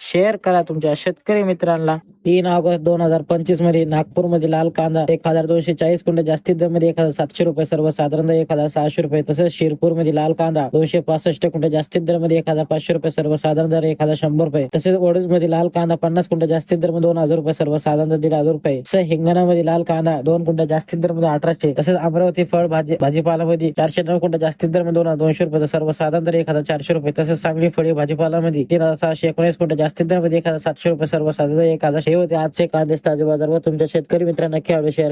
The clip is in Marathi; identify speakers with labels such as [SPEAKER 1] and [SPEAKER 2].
[SPEAKER 1] शेअर करा तुमच्या शेतकरी मित्रांना. तीन ऑगस्ट दोन हजार पंचवीसमध्ये नागपूरमध्ये लाल कांदा एक हजार दोनशे चाळीस क्विंटल जास्तीत दरमध्ये एक हजार सातशे रुपये सर्वसाधारण एक हजार सहाशे रुपये तसेच शिरपूरमध्ये लाल कांदा दोनशे पासष्ट क्विंटल जास्तीत दरमध्ये एक हजार पाचशे रुपये सर्वसाधारण दर एक हजार शंभर रुपये. तसेच ओडूजमध्ये लाल कांदा पन्नास क्विंटल जास्तीत दर दोन हजार रुपये सर्वसाधारण दर दीड हजार रुपये. तसेच हिंगणामध्ये लाल कांदा दोन क्विंटल जास्तीत दरमध्ये अठराशे. तसेच अमरावती फळ भाजी भाजीपालामध्ये चारशे नऊ क्विंटल जास्तीत दर दोन हजार दोनशे रुपये सर्वसाधारण दर एक हजार चारशे रुपये. तसेच सांगली फळे भाजीपालामध्ये तीन हजार सहाशे एकोणीस क्विंटल जास्तीत दरामध्ये एक हजार सातशे रुपये सर्वसाधारण एक हजार हे होते. आजचे कांदे ताजे बाजार व तुमच्या शेतकरी मित्रांना खेळाडू शेअर